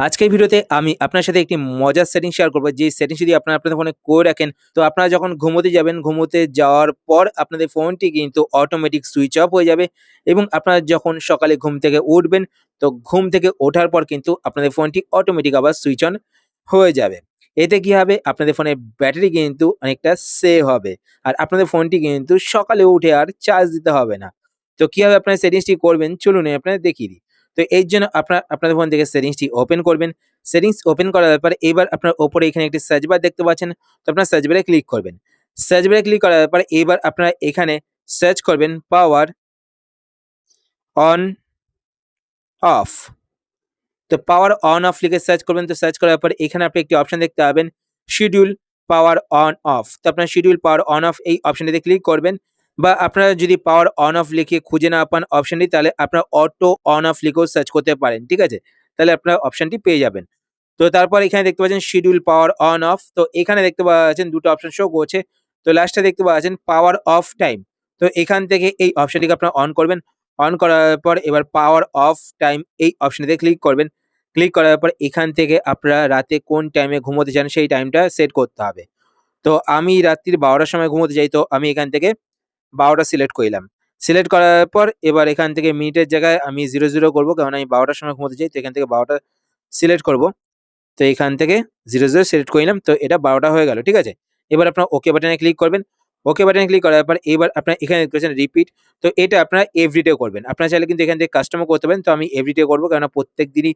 আজকের ভিডিওতে আমি আপনার সাথে একটি মজার সেটিং শেয়ার করব। যে সেটিং যদি আপনারা আপনাদের ফোনে করে রাখেন, তো আপনারা যখন ঘুমোতে যাবেন, ঘুমোতে যাওয়ার পর আপনাদের ফোনটি কিন্তু অটোমেটিক সুইচ অফ হয়ে যাবে এবং আপনারা যখন সকালে ঘুম থেকে উঠবেন, তো ঘুম থেকে ওঠার পর কিন্তু আপনাদের ফোনটি অটোমেটিক আবার সুইচ অন হয়ে যাবে। এতে কি হবে? আপনাদের ফোনের ব্যাটারি কিন্তু অনেকটা সেভ হবে আর আপনাদের ফোনটি কিন্তু সকালে উঠে আর চার্জ দিতে হবে না। তো কীভাবে আপনারা সেটিংসটি করবেন? চলুন আমি আপনাদের দেখিয়ে দিই। তো এর জন্য আপনার, আপনাদের ফোন থেকে সেটিংসটি ওপেন করবেন। সেটিংস ওপেন করার ব্যাপারে এবার আপনার ওপরে এখানে একটি সার্চ বার দেখতে পাচ্ছেন। তো আপনার সার্চ বারে ক্লিক করবেন। সার্চ বারে ক্লিক করার ব্যাপারে এবার আপনারা এখানে সার্চ করবেন পাওয়ার অন অফ তো পাওয়ার অন অফ লিখে সার্চ করবেন। তো সার্চ করার পর এখানে আপনি একটি অপশন দেখতে পাবেন শিডিউল পাওয়ার অন অফ তো আপনার শিডিউল পাওয়ার অন অফ এই অপশনটিতে ক্লিক করবেন। বা আপনারা যদি পাওয়ার অন অফ লিখে খুঁজে না পান অপশনটি তাহলে আপনারা অটো অন অফ লিখেও সার্চ করতে পারেন, ঠিক আছে? তাহলে আপনারা অপশনটি পেয়ে যাবেন। তো তারপর এখানে দেখতে পাচ্ছেন শিডিউল পাওয়ার অন অফ তো এখানে দেখতে পাচ্ছেন দুটো অপশন শো করছে। তো লাস্টে দেখতে পাচ্ছেন পাওয়ার অফ টাইম তো এখান থেকে এই অপশনটিকে আপনারা অন করবেন। অন করার পর এবার পাওয়ার অফ টাইম এই অপশনটিতে ক্লিক করবেন। ক্লিক করার পর এখান থেকে আপনারা রাতে কোন টাইমে ঘুমোতে চান সেই টাইমটা সেট করতে হবে। তো আমি রাত্রির বারোটার সময় ঘুমোতে যাই, তো আমি এখান থেকে বারোটা সিলেক্ট করলাম। সিলেক্ট করার পর এবার এখান থেকে মিনিটের জায়গায় আমি জিরো জিরো করব কারণ আমি বারোটার সময় ঘুমোতে চাই, তো এখান থেকে বারোটা সিলেক্ট করব। তো এখান থেকে জিরো জিরো সিলেক্ট করে তো এটা বারোটা হয়ে গেল, ঠিক আছে? এবার আপনার ওকে বাটনে ক্লিক করবেন। ওকে বাটনে ক্লিক করার পর এবার আপনার এখানে পাচ্ছেন রিপিট তো এটা আপনারা এভরিডে করবেন। আপনারা চাইলে কিন্তু এখান থেকে কাস্টমার করতে পারেন, তো আমি এভরিডে করব কারণ প্রত্যেক দিনই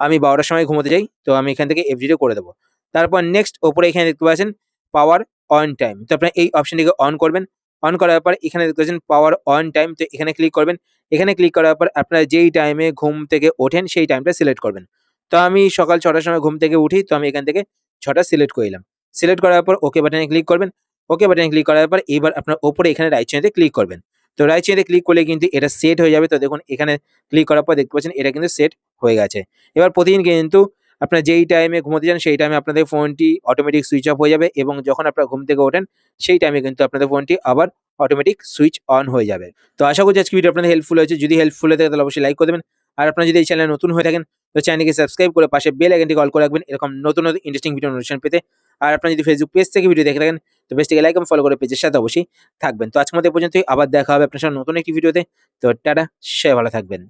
আমি বারোটার সময় ঘুমোতে যাই, তো আমি এখান থেকে এভরিডে করে দেবো। তারপর নেক্সট ওপরে এখানে দেখতে পাচ্ছেন পাওয়ার অন টাইম তো আপনার এই অপশনটিকে অন করবেন। অন করার পর এখানে দেখতে পাচ্ছেন পাওয়ার অন টাইম তো এখানে ক্লিক করবেন। এখানে ক্লিক করার পর আপনারা যেই টাইমে ঘুম থেকে ওঠেন, সেই টাইমটা সিলেক্ট করবেন। তো আমি সকাল ছটার সময় ঘুম থেকে উঠি, তো আমি এখান থেকে ছটা সিলেক্ট করলাম সিলেক্ট করার পর ওকে বাটনে ক্লিক করবেন। ওকে বাটনে ক্লিক করার পর এবার আপনার ওপরে এখানে রাইট চেনেতে ক্লিক করবেন। তো রাইট চেনেতে ক্লিক করলে কিন্তু এটা সেট হয়ে যাবে। তো দেখুন, এখানে ক্লিক করার পর দেখতে পাচ্ছেন, এটা কিন্তু সেট হয়ে গেছে। এবার প্রতিদিন কিন্তু আপনার যেই টাইমে ঘুমোতে যান, সেই টাইমে আপনাদের ফোনটি অটোমেটিক সুইচ অফ হয়ে যাবে এবং যখন আপনারা ঘুম থেকে ওঠেন, সেই টাইমে কিন্তু আপনাদের ফোনটি আবার অটোমেটিক সুইচ অন হয়ে যাবে। তো আশা করছি আজকে ভিডিও আপনাদের হেল্পফুল হয়েছে। যদি হেল্পফুল হয়ে থাকে, তাহলে অবশ্যই লাইক করে দেবেন। আর আপনারা যদি এই চ্যানেলে নতুন হয়ে থাকেন, তো চ্যানেলকে সাবস্ক্রাইব করে পাশে বেল আইকনটি কল করে রাখবেন। এরকম নতুন নতুন ইন্টারেস্টিং ভিডিও নোটিফিকেশন পেতে। আর আপনারা যদি ফেসবুক পেজ থেকে ভিডিও দেখে থাকেন, তো পেজটিকে লাইক এবং ফলো করে পেজের সাথে অবশ্যই থাকবেন। তো আজকের মধ্যে পর্যন্তই। আবার দেখা হবে আপনার সাথে নতুন একটি ভিডিওতে তো। টাটা সে ভালো থাকবেন।